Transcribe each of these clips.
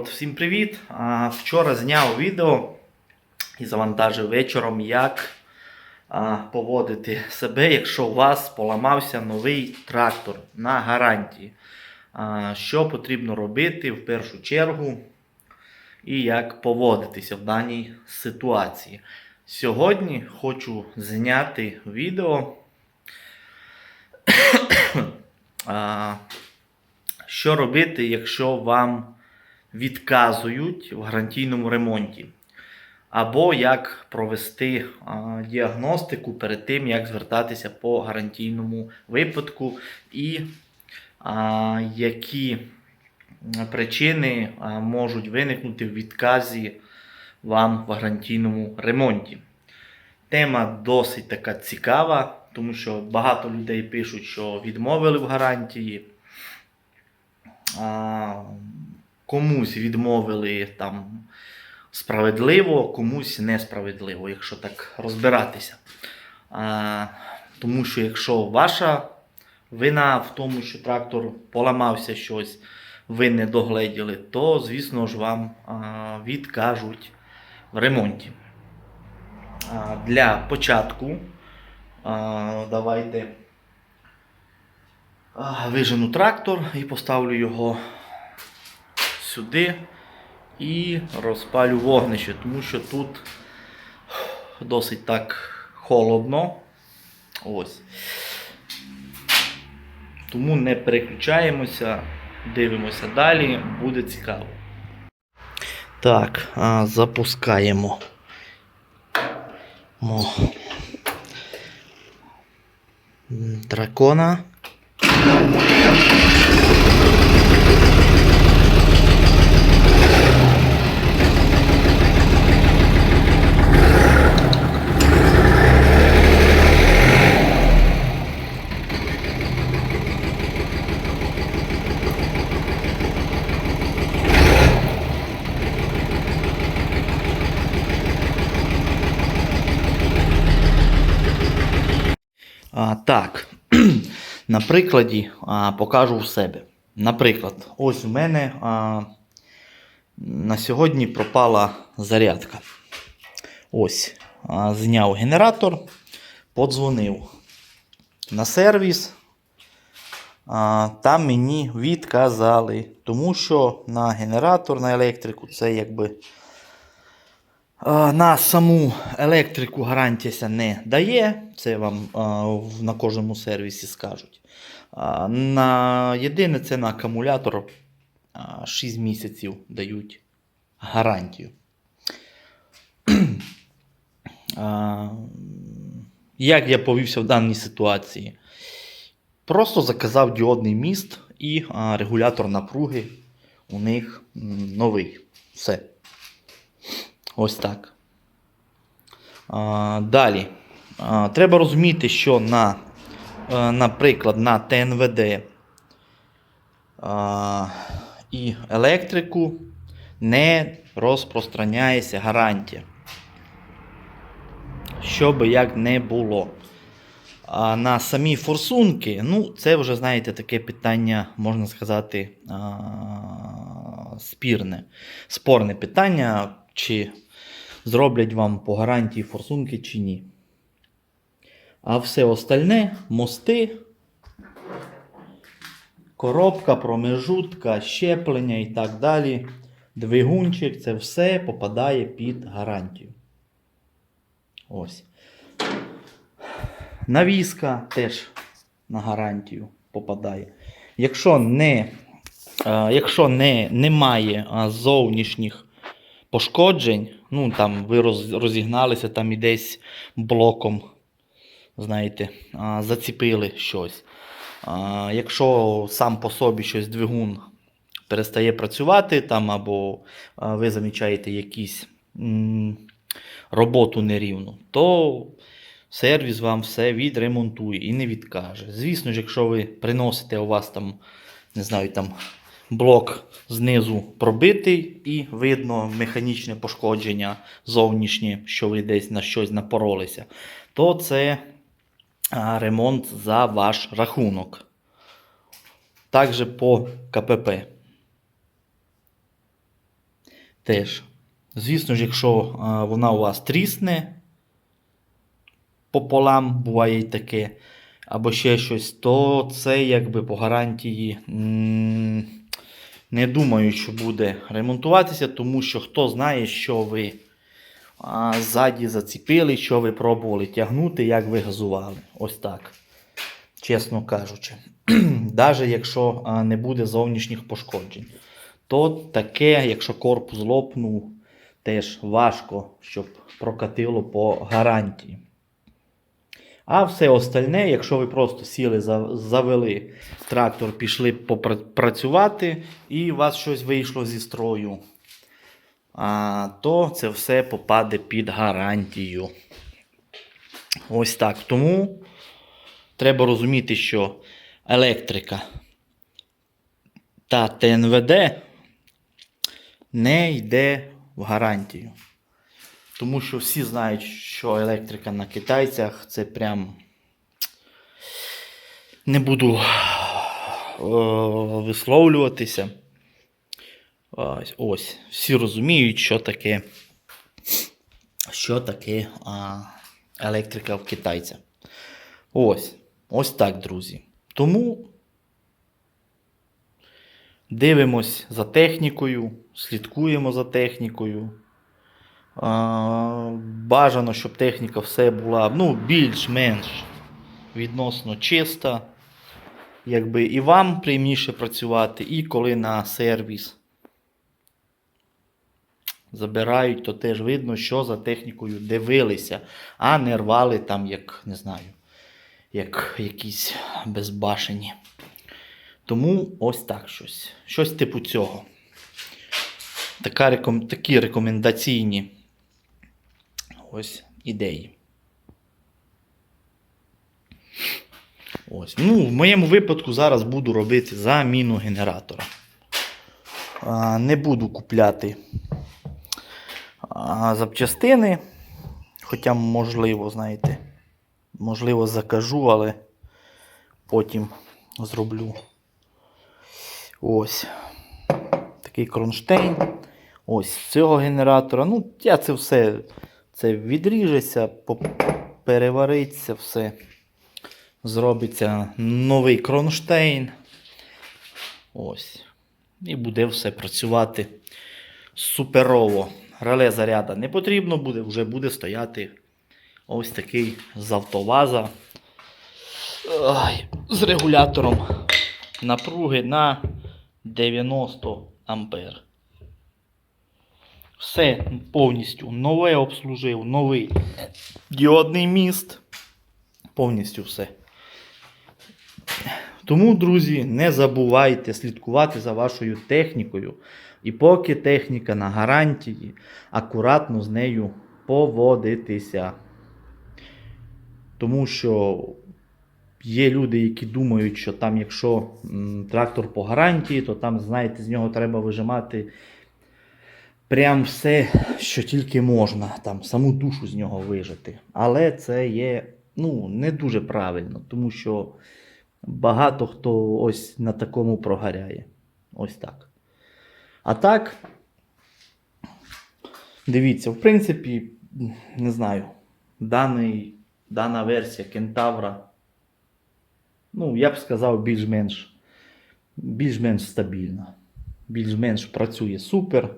народ, всім привіт! Вчора зняв відео і завантажив вечором, як поводити себе, якщо у вас поламався новий трактор на гарантії. Що потрібно робити в першу чергу і як поводитися в даній ситуації. Сьогодні хочу зняти відео. що робити, якщо вам відказують в гарантійному ремонті? Або як провести діагностику перед тим, як звертатися по гарантійному випадку, і які причини можуть виникнути в відказі вам в гарантійному ремонті. Тема досить така цікава, тому що багато людей пишуть, що відмовили в гарантії комусь відмовили там справедливо, комусь несправедливо, якщо так розбиратися. А, тому що якщо ваша вина в тому, що трактор поламався щось, ви не догледіли, то, звісно ж, вам а, відкажуть в ремонті. А, для початку а, давайте вижену трактор і поставлю його сюди і розпалю вогнище, тому що тут досить так холодно. Ось. Тому не переключаємося, дивимося далі, буде цікаво. Так, а, запускаємо. Мо. Дракона. А, так, на прикладі а, покажу в себе. Наприклад, ось в мене а, на сьогодні пропала зарядка. Ось, а, зняв генератор, подзвонив на сервіс. А, там мені відказали, тому що на генератор, на електрику це якби. А, На саму електрику гарантія не дає, це вам на кожному сервісі скажуть. На єдине це на акумулятор 6 місяців дають гарантію. Як я повівся в даній ситуації? Просто заказав діодний міст і регулятор напруги у них новий. Все. Ось так. А, далі. А, треба розуміти, що на, е, наприклад, на ТНВД а, і електрику не розпространяється гарантія. Що би як не було. А на самі форсунки, ну, це вже, знаєте, таке питання, можна сказати, а, спірне. Спорне питання, чи зроблять вам по гарантії форсунки чи ні. А все остальне мости, коробка, промежутка, щеплення і так далі. Двигунчик, це все попадає під гарантію. Ось. Навіска теж на гарантію попадає. Якщо не, е, якщо не, немає зовнішніх пошкоджень, ну там ви роз, розігналися там і десь блоком, знаєте, заціпили щось. Якщо сам по собі щось двигун перестає працювати, там, або ви замічаєте якісь роботу нерівну, то сервіс вам все відремонтує і не відкаже. Звісно ж, якщо ви приносите у вас там, не знаю, там блок знизу пробитий і видно механічне пошкодження зовнішнє, що ви десь на щось напоролися, то це ремонт за ваш рахунок. Також по КПП. теж. Звісно ж, якщо вона у вас трісне пополам, буває й таке, або ще щось, то це якби по гарантії не думаю, що буде ремонтуватися, тому що хто знає, що ви ззаді заціпили, що ви пробували тягнути, як ви газували. Ось так. Чесно кажучи. Навіть якщо не буде зовнішніх пошкоджень. То таке, якщо корпус лопнув, теж важко, щоб прокатило по гарантії. А все остальне, якщо ви просто сіли, завели трактор, пішли попрацювати, і у вас щось вийшло зі строю, то це все попаде під гарантію. Ось так. Тому треба розуміти, що електрика та ТНВД не йде в гарантію. Тому що всі знають, що електрика на китайцях це прям. Не буду е, висловлюватися. Ось. Всі розуміють, що таке, що таке а, електрика в китайця. Ось. Ось так, друзі. Тому дивимось за технікою, слідкуємо за технікою. Бажано, щоб техніка все була ну, більш-менш відносно чиста. Якби і вам приємніше працювати, і коли на сервіс забирають, то теж видно, що за технікою дивилися, а не рвали там, як не знаю, як якісь безбашені. Тому ось так щось. Щось типу цього. Така. Такі рекомендаційні ось ідеї. Ось. Ну, в моєму випадку зараз буду робити заміну генератора. А, не буду купляти а, запчастини. Хоча, можливо, знаєте, можливо, закажу, але потім зроблю. Ось. Такий кронштейн. Ось з цього генератора. Ну, я це все це відріжеться, перевариться все. Зробиться новий кронштейн. Ось. І буде все працювати суперово. Реле заряда не потрібно буде, вже буде стояти ось такий з автоваза Ай, з регулятором напруги на 90 ампер. Все повністю нове обслужив, новий діодний міст. Повністю все. Тому, друзі, не забувайте слідкувати за вашою технікою. І поки техніка на гарантії, акуратно з нею поводитися. Тому що є люди, які думають, що там, якщо трактор по гарантії, то там, знаєте, з нього треба вижимати прям все, що тільки можна, там саму душу з нього вижити. Але це є ну, не дуже правильно, тому що багато хто ось на такому прогоряє. Ось так. А так, дивіться, в принципі, не знаю, даний, дана версія кентавра, ну, я б сказав, більш-менш більш-менш стабільна. Більш-менш працює супер.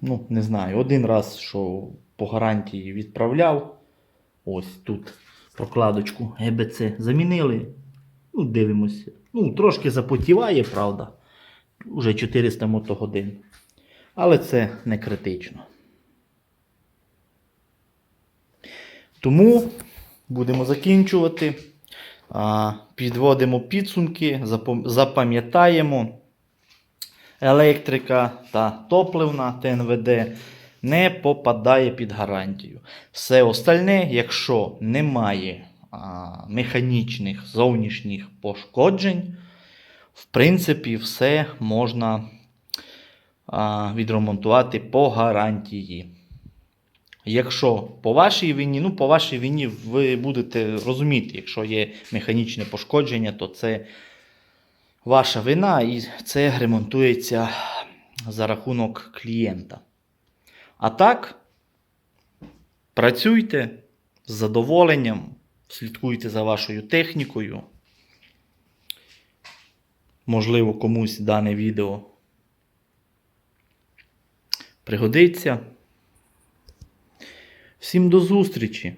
Ну, не знаю, один раз, що по гарантії відправляв. Ось тут прокладочку ГБЦ замінили. Ну, дивимося. Ну, трошки запотіває, правда. Уже 400 мотогодин. Але це не критично. Тому будемо закінчувати. Підводимо підсумки, запам- запам'ятаємо. Електрика та топливна ТНВД не попадає під гарантію. Все остальне, якщо немає а, механічних зовнішніх пошкоджень, в принципі, все можна а, відремонтувати по гарантії. Якщо по вашій вині, ну по вашій вині ви будете розуміти, якщо є механічне пошкодження, то це ваша вина і це ремонтується за рахунок клієнта. А так, працюйте з задоволенням, слідкуйте за вашою технікою. Можливо, комусь дане відео пригодиться. Всім до зустрічі!